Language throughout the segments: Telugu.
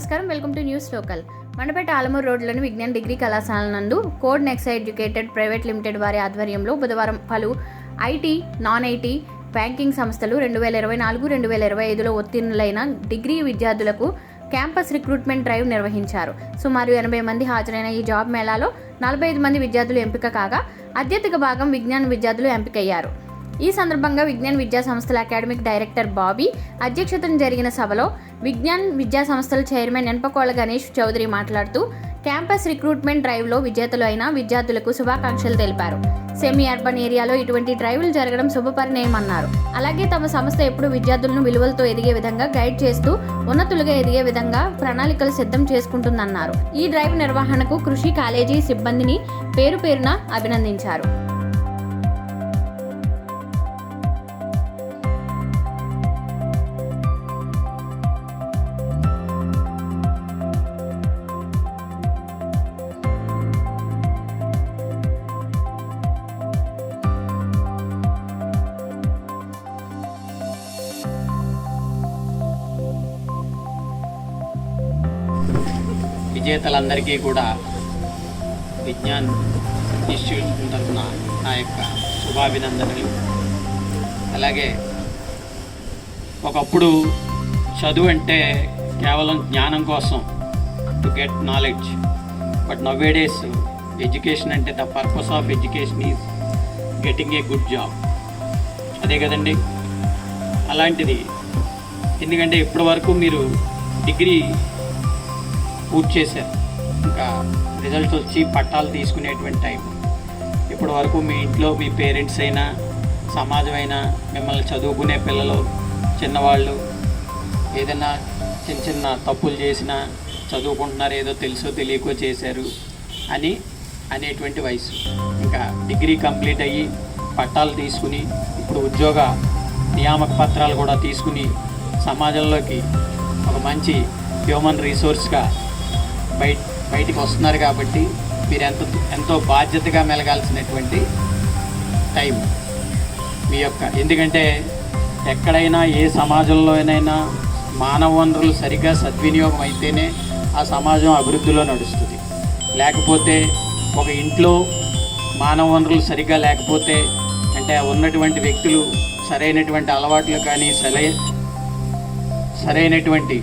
నమస్కారం. Welcome to news local. Mandapeta Alamuru రోడ్లోని విజ్ఞాన్ డిగ్రీ కళాశాల నందు code next educated private limited వారి ఆధ్వర్యంలో బుధవారం పలు ఐటీ నాన్ ఐటీ బ్యాంకింగ్ సంస్థలు రెండు వేల ఇరవై నాలుగు రెండు వేల ఇరవై ఐదులో ఉత్తీర్ణులైన డిగ్రీ విద్యార్థులకు క్యాంపస్ రిక్రూట్మెంట్ డ్రైవ్ నిర్వహించారు. సుమారు ఎనభై మంది హాజరైన ఈ జాబ్ మేళాలో నలభై ఐదు మంది విద్యార్థులు ఎంపిక కాగా అత్యధిక భాగం విజ్ఞాన విద్యార్థులు ఎంపికయ్యారు. ఈ సందర్భంగా విజ్ఞాన్ విద్యా సంస్థల అకాడమిక్ డైరెక్టర్ బాబీ అధ్యక్షతన జరిగిన సభలో విజ్ఞాన్ విద్యా సంస్థల చైర్మన్ ఎన్పకోళ గణేష్ చౌదరి మాట్లాడుతూ క్యాంపస్ రిక్రూట్మెంట్ డ్రైవ్లో విజేతలు అయిన విద్యార్థులకు శుభాకాంక్షలు తెలిపారు. సెమీ అర్బన్ ఏరియాలో ఇటువంటి డ్రైవ్లు జరగడం శుభపరిణయమన్నారు. అలాగే తమ సంస్థ ఎప్పుడు విద్యార్థులను విలువలతో ఎదిగే విధంగా గైడ్ చేస్తూ ఉన్నతులుగా ఎదిగే విధంగా ప్రణాళికలు సిద్ధం చేసుకుంటుందన్నారు. ఈ డ్రైవ్ నిర్వహణకు కృషి కాలేజీ సిబ్బందిని పేరు పేరున అభినందించారు. విజేతలందరికీ కూడా విజ్ఞాన్ ఇన్స్టిట్యూట్ తరఫున నా యొక్క శుభాభినందనలు. అలాగే ఒకప్పుడు చదువు అంటే కేవలం జ్ఞానం కోసం to get knowledge but nowadays education అంటే the purpose of education is getting a good job అదే కదండి? అలాంటిది. ఎందుకంటే ఇప్పటి వరకు మీరు డిగ్రీ పూర్తి చేశారు. ఇంకా రిజల్ట్స్ వచ్చి పట్టాలు తీసుకునేటువంటి టైం ఇప్పటి వరకు మీ ఇంట్లో మీ పేరెంట్స్ అయినా సమాజం అయినా మిమ్మల్ని చదువుకునే పిల్లలు చిన్నవాళ్ళు ఏదైనా చిన్న చిన్న తప్పులు చేసినా చదువుకుంటున్నారు ఏదో తెలుసో తెలియకో చేశారు అని అనేటువంటి వయసు. ఇంకా డిగ్రీ కంప్లీట్ అయ్యి పట్టాలు తీసుకుని ఇప్పుడు ఉద్యోగ నియామక పత్రాలు కూడా తీసుకుని సమాజంలోకి ఒక మంచి హ్యూమన్ రీసోర్స్గా బయట బయటికి వస్తున్నారు కాబట్టి మీరు ఎంత ఎంతో బాధ్యతగా మెలగాల్సినటువంటి టైం మీ యొక్క ఎందుకంటే ఎక్కడైనా ఏ సమాజంలోనైనా మానవ వనరులు సరిగ్గా సద్వినియోగం అయితేనే ఆ సమాజం అభివృద్ధిలో నడుస్తుంది. లేకపోతే ఒక ఇంట్లో మానవ వనరులు సరిగ్గా లేకపోతే అంటే ఉన్నటువంటి వ్యక్తులు సరైనటువంటి అలవాట్లు కానీ సరై సరైనటువంటి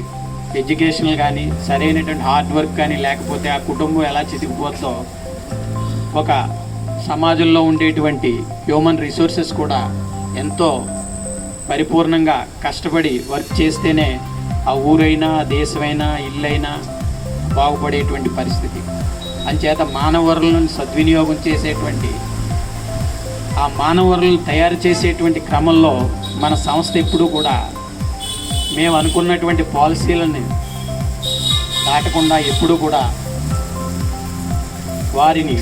ఎడ్యుకేషన్ కానీ సరైనటువంటి హార్డ్ వర్క్ కానీ లేకపోతే ఆ కుటుంబం ఎలా చితికిపోతుందో ఒక సమాజంలో ఉండేటువంటి హ్యూమన్ రిసోర్సెస్ కూడా ఎంతో పరిపూర్ణంగా కష్టపడి వర్క్ చేస్తేనే ఆ ఊరైనా ఆ దేశమైనా ఇల్లైనా బాగుపడేటువంటి పరిస్థితి. అంచేత మానవ వనరులను సద్వినియోగం చేసేటువంటి ఆ మానవ వనరులను తయారు చేసేటువంటి క్రమంలో మన సంస్థ ఎప్పుడూ కూడా మేము అనుకున్నటువంటి పాలసీలను దాటకుండా ఎప్పుడూ కూడా వారిని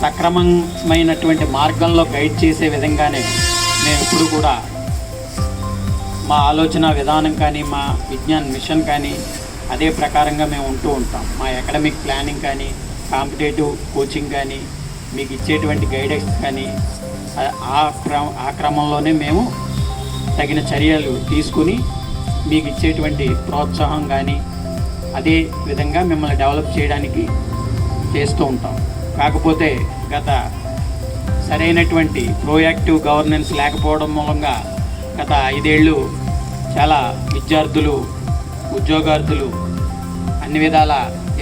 సక్రమమైనటువంటి మార్గంలో గైడ్ చేసే విధంగానే మేము ఎప్పుడు కూడా మా ఆలోచన విధానం కానీ మా విజ్ఞాన్ మిషన్ కానీ అదే ప్రకారంగా మేము ఉంటూ ఉంటాం. మా అకాడమిక్ ప్లానింగ్ కానీ కాంపిటేటివ్ కోచింగ్ కానీ మీకు ఇచ్చేటువంటి గైడెన్స్ కానీ ఆ క్రమ ఆ క్రమంలోనే మేము తగిన చర్యలు తీసుకుని మీకు ఇచ్చేటువంటి ప్రోత్సాహం కానీ అదే విధంగా మిమ్మల్ని డెవలప్ చేయడానికి చేస్తూ ఉంటాం. కాకపోతే గత సరైనటువంటి ప్రోయాక్టివ్ గవర్నెన్స్ లేకపోవడం మూలంగా గత ఐదేళ్ళు చాలా విద్యార్థులు ఉద్యోగార్థులు అన్ని విధాల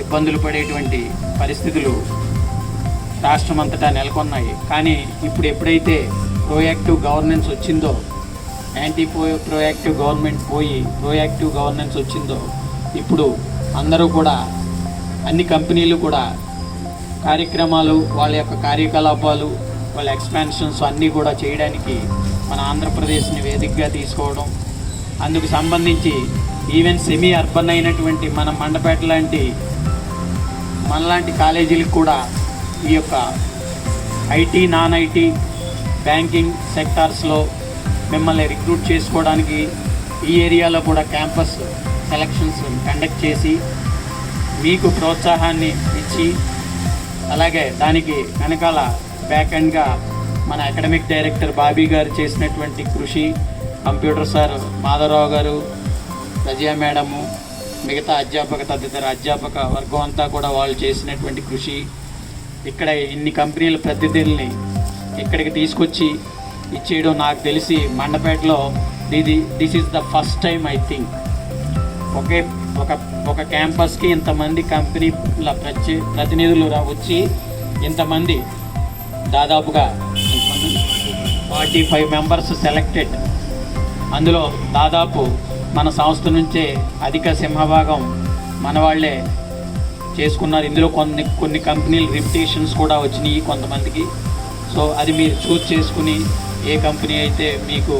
ఇబ్బందులు పడేటువంటి పరిస్థితులు రాష్ట్రమంతటా నెలకొన్నాయి. కానీ ఇప్పుడు ఎప్పుడైతే ప్రోయాక్టివ్ గవర్నెన్స్ వచ్చిందో యాంటీ ప్రో ప్రోయాక్టివ్ గవర్నమెంట్ పోయి ప్రోయాక్టివ్ గవర్నెన్స్ వచ్చిందో ఇప్పుడు అందరూ కూడా అన్ని కంపెనీలు కూడా కార్యక్రమాలు వాళ్ళ యొక్క కార్యకలాపాలు వాళ్ళ ఎక్స్పాన్షన్స్ అన్నీ కూడా చేయడానికి మన ఆంధ్రప్రదేశ్ని వేదికగా తీసుకోవడం అందుకు సంబంధించి ఈవెన్ సెమీ అర్బన్ అయినటువంటి మన మండపేట లాంటి మనలాంటి కాలేజీలకు కూడా ఈ యొక్క ఐటీ నాన్ ఐటీ బ్యాంకింగ్ సెక్టార్స్లో మిమ్మల్ని రిక్రూట్ చేసుకోవడానికి ఈ ఏరియాలో కూడా క్యాంపస్ సెలక్షన్స్ కండక్ట్ చేసి మీకు ప్రోత్సాహాన్ని ఇచ్చి అలాగే దానికి వెనకాల బ్యాక్ ఎండ్గా మన అకాడమిక్ డైరెక్టర్ బాబీ గారు చేసినటువంటి కృషి కంప్యూటర్ సార్ మాధవరావు గారు రజియా మేడము మిగతా అధ్యాపక తదితర అధ్యాపక వర్గం అంతా కూడా వాళ్ళు చేసినటువంటి కృషి. ఇక్కడ ఇన్ని కంపెనీల ప్రతినిధుల్ని ఇక్కడికి తీసుకొచ్చి ఇచ్చేయడం నాకు తెలిసి మండపేటలో ఇది this is the first time I think ఒకే ఒక ఒక క్యాంపస్కి ఇంతమంది కంపెనీల ప్రతి ప్రతినిధులు రా- వచ్చి ఇంతమంది దాదాపుగా ఫార్టీ ఫైవ్ మెంబర్స్ సెలెక్టెడ్. అందులో దాదాపు మన సంస్థ నుంచే అధిక సింహభాగం మన వాళ్ళే చేసుకున్నారు. ఇందులో కొన్ని కొన్ని కంపెనీలు రిప్యుటేషన్స్ కూడా వచ్చినాయి కొంతమందికి. సో అది మీరు చూస్ చేసుకుని ఏ కంపెనీ అయితే మీకు